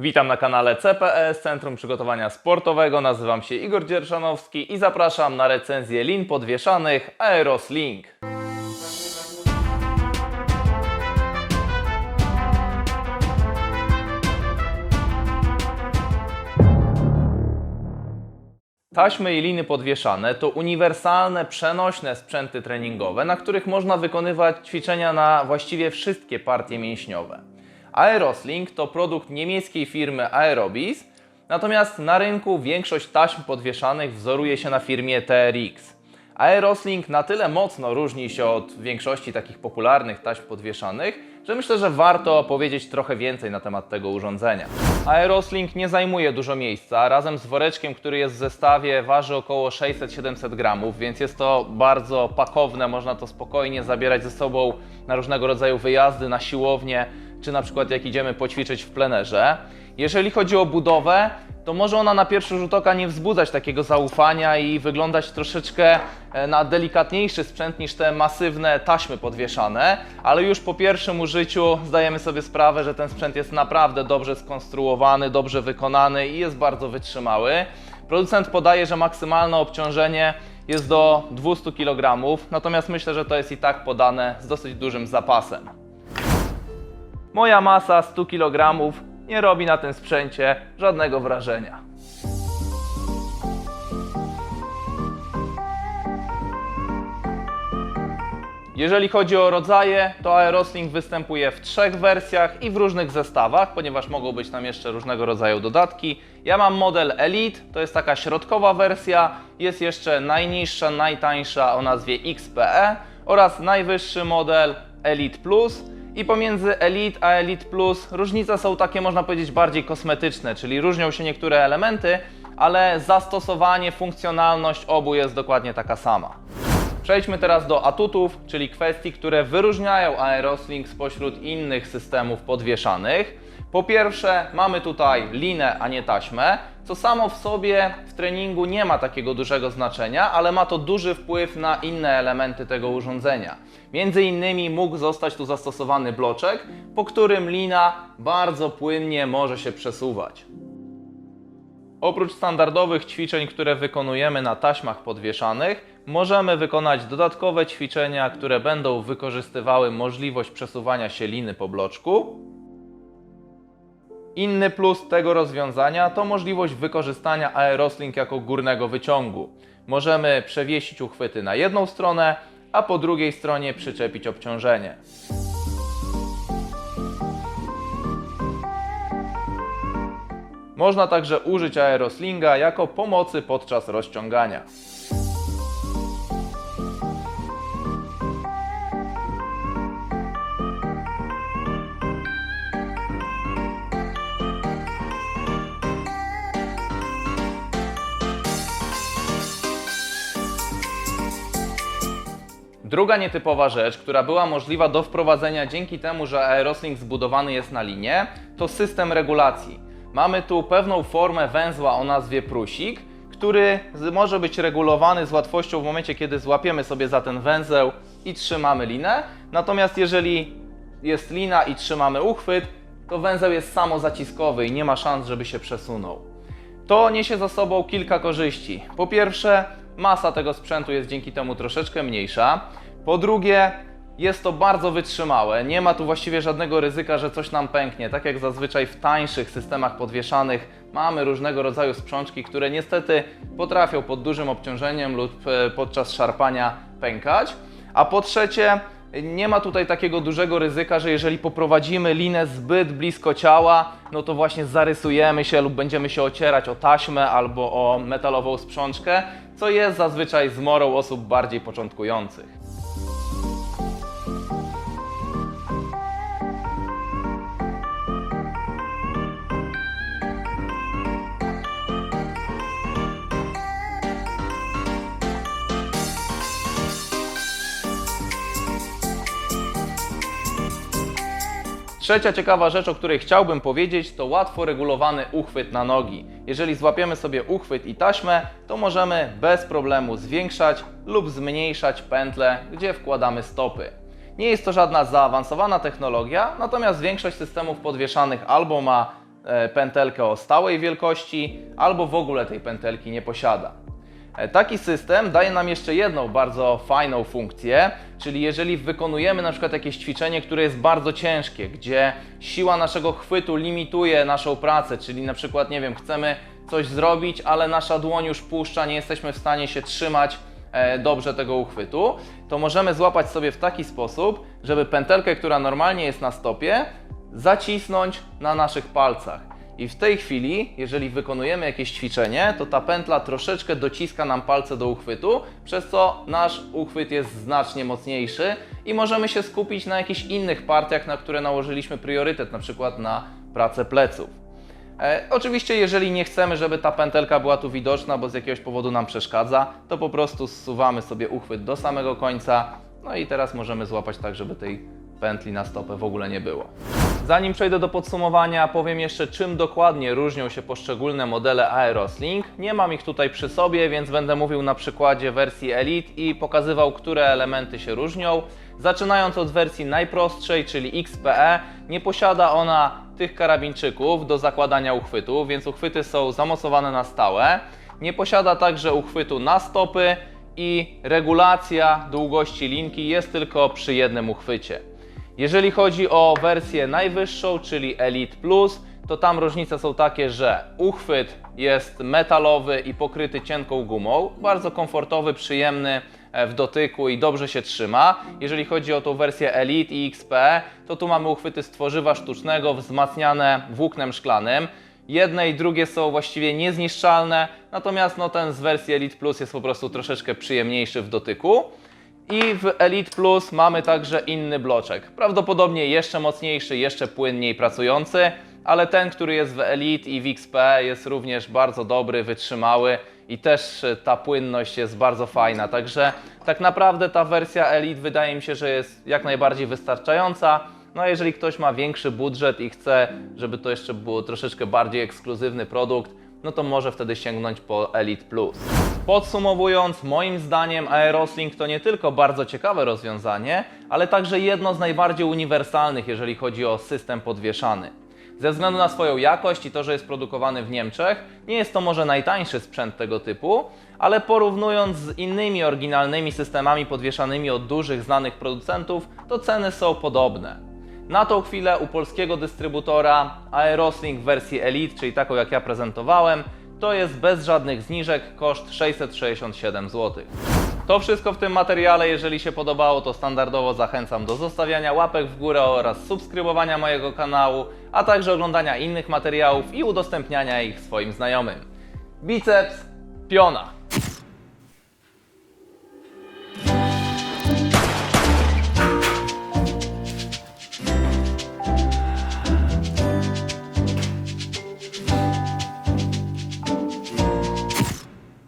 Witam na kanale CPS, Centrum Przygotowania Sportowego. Nazywam się Igor Dzierżanowski i zapraszam na recenzję lin podwieszanych Aeros Link. Taśmy i liny podwieszane to uniwersalne, przenośne sprzęty treningowe, na których można wykonywać ćwiczenia na właściwie wszystkie partie mięśniowe. Aeroslink to produkt niemieckiej firmy Aerobis, natomiast na rynku większość taśm podwieszanych wzoruje się na firmie TRX. Aeroslink na tyle mocno różni się od większości takich popularnych taśm podwieszanych, że myślę, że warto powiedzieć trochę więcej na temat tego urządzenia. Aeroslink nie zajmuje dużo miejsca, razem z woreczkiem, który jest w zestawie, waży około 600-700 gramów, więc jest to bardzo pakowne, można to spokojnie zabierać ze sobą na różnego rodzaju wyjazdy, na siłownię, czy na przykład jak idziemy poćwiczyć w plenerze. Jeżeli chodzi o budowę, to może ona na pierwszy rzut oka nie wzbudzać takiego zaufania i wyglądać troszeczkę e, na delikatniejszy sprzęt niż te masywne taśmy podwieszane, ale już po pierwszym użyciu zdajemy sobie sprawę, że ten sprzęt jest naprawdę dobrze skonstruowany, dobrze wykonany i jest bardzo wytrzymały. Producent podaje, że maksymalne obciążenie jest do 200 kg, natomiast myślę, że to jest i tak podane z dosyć dużym zapasem. Moja masa 100 kg nie robi na tym sprzęcie żadnego wrażenia. Jeżeli chodzi o rodzaje, to Aeroslink występuje w trzech wersjach i w różnych zestawach, ponieważ mogą być tam jeszcze różnego rodzaju dodatki. Ja mam model Elite, to jest taka środkowa wersja, jest jeszcze najniższa, najtańsza o nazwie XPE oraz najwyższy model Elite Plus. I pomiędzy Elite a Elite Plus różnice są takie, można powiedzieć, bardziej kosmetyczne, czyli różnią się niektóre elementy, ale zastosowanie, funkcjonalność obu jest dokładnie taka sama. Przejdźmy teraz do atutów, czyli kwestii, które wyróżniają Aeroslink spośród innych systemów podwieszanych. Po pierwsze, mamy tutaj linę, a nie taśmę, co samo w sobie w treningu nie ma takiego dużego znaczenia, ale ma to duży wpływ na inne elementy tego urządzenia. Między innymi mógł zostać tu zastosowany bloczek, po którym lina bardzo płynnie może się przesuwać. Oprócz standardowych ćwiczeń, które wykonujemy na taśmach podwieszanych, możemy wykonać dodatkowe ćwiczenia, które będą wykorzystywały możliwość przesuwania się liny po bloczku. Inny plus tego rozwiązania to możliwość wykorzystania Aeroslink jako górnego wyciągu. Możemy przewiesić uchwyty na jedną stronę, a po drugiej stronie przyczepić obciążenie. Można także użyć aeroslinga jako pomocy podczas rozciągania. Druga nietypowa rzecz, która była możliwa do wprowadzenia dzięki temu, że Aeroslink zbudowany jest na linie, to system regulacji. Mamy tu pewną formę węzła o nazwie prusik, który może być regulowany z łatwością w momencie, kiedy złapiemy sobie za ten węzeł i trzymamy linę. Natomiast jeżeli jest lina i trzymamy uchwyt, to węzeł jest samozaciskowy i nie ma szans, żeby się przesunął. To niesie za sobą kilka korzyści. Po pierwsze, masa tego sprzętu jest dzięki temu troszeczkę mniejsza. Po drugie, jest to bardzo wytrzymałe. Nie ma tu właściwie żadnego ryzyka, że coś nam pęknie. Tak jak zazwyczaj w tańszych systemach podwieszanych mamy różnego rodzaju sprzączki, które niestety potrafią pod dużym obciążeniem lub e, podczas szarpania pękać. A po trzecie, nie ma tutaj takiego dużego ryzyka, że jeżeli poprowadzimy linę zbyt blisko ciała, no to właśnie zarysujemy się lub będziemy się ocierać o taśmę albo o metalową sprzączkę, co jest zazwyczaj zmorą osób bardziej początkujących. Trzecia ciekawa rzecz, o której chciałbym powiedzieć, to łatwo regulowany uchwyt na nogi. Jeżeli złapiemy sobie uchwyt i taśmę, to możemy bez problemu zwiększać lub zmniejszać pętle, gdzie wkładamy stopy. Nie jest to żadna zaawansowana technologia, natomiast większość systemów podwieszanych albo ma e, pętelkę o stałej wielkości, albo w ogóle tej pętelki nie posiada. E, Taki system daje nam jeszcze jedną bardzo fajną funkcję, czyli jeżeli wykonujemy na przykład jakieś ćwiczenie, które jest bardzo ciężkie, gdzie siła naszego chwytu limituje naszą pracę, czyli na przykład, nie wiem, chcemy coś zrobić, ale nasza dłoń już puszcza, nie jesteśmy w stanie się trzymać e, dobrze tego uchwytu, to możemy złapać sobie w taki sposób, żeby pętelkę, która normalnie jest na stopie, zacisnąć na naszych palcach. I w tej chwili, jeżeli wykonujemy jakieś ćwiczenie, to ta pętla troszeczkę dociska nam palce do uchwytu, przez co nasz uchwyt jest znacznie mocniejszy i możemy się skupić na jakichś innych partiach, na które nałożyliśmy priorytet, na przykład na pracę pleców. E, oczywiście, jeżeli nie chcemy, żeby ta pętelka była tu widoczna, bo z jakiegoś powodu nam przeszkadza, to po prostu zsuwamy sobie uchwyt do samego końca. No i teraz możemy złapać tak, żeby tej pętli na stopę w ogóle nie było. Zanim przejdę do podsumowania, powiem jeszcze, czym dokładnie różnią się poszczególne modele Aeroslink. Nie mam ich tutaj przy sobie, więc będę mówił na przykładzie wersji Elite i pokazywał, które elementy się różnią. Zaczynając od wersji najprostszej, czyli XPE, nie posiada ona tych karabinczyków do zakładania uchwytu, więc uchwyty są zamocowane na stałe. Nie posiada także uchwytu na stopy i regulacja długości linki jest tylko przy jednym uchwycie. Jeżeli chodzi o wersję najwyższą, czyli Elite Plus, to tam różnice są takie, że uchwyt jest metalowy i pokryty cienką gumą, bardzo komfortowy, przyjemny e, w dotyku i dobrze się trzyma. Jeżeli chodzi o tą wersję Elite i XP, to tu mamy uchwyty z tworzywa sztucznego wzmacniane włóknem szklanym. Jedne i drugie są właściwie niezniszczalne, natomiast no, ten z wersji Elite Plus jest po prostu troszeczkę przyjemniejszy w dotyku. I w Elite Plus mamy także inny bloczek. Prawdopodobnie jeszcze mocniejszy, jeszcze płynniej pracujący, ale ten, który jest w Elite i w XP jest również bardzo dobry, wytrzymały i też ta płynność jest bardzo fajna. Także tak naprawdę ta wersja Elite wydaje mi się, że jest jak najbardziej wystarczająca. No jeżeli ktoś ma większy budżet i chce, żeby to jeszcze było troszeczkę bardziej ekskluzywny produkt, no to może wtedy sięgnąć po Elite Plus. Podsumowując, moim zdaniem Aeroslink to nie tylko bardzo ciekawe rozwiązanie, ale także jedno z najbardziej uniwersalnych, jeżeli chodzi o system podwieszany. Ze względu na swoją jakość i to, że jest produkowany w Niemczech, nie jest to może najtańszy sprzęt tego typu, ale porównując z innymi oryginalnymi systemami podwieszanymi od dużych znanych producentów, to ceny są podobne. Na tą chwilę u polskiego dystrybutora Aeroslink w wersji Elite, czyli taką jak ja prezentowałem, to jest bez żadnych zniżek koszt 667 zł. To wszystko w tym materiale. Jeżeli się podobało, to standardowo zachęcam do zostawiania łapek w górę oraz subskrybowania mojego kanału, a także oglądania innych materiałów i udostępniania ich swoim znajomym. Biceps, piona!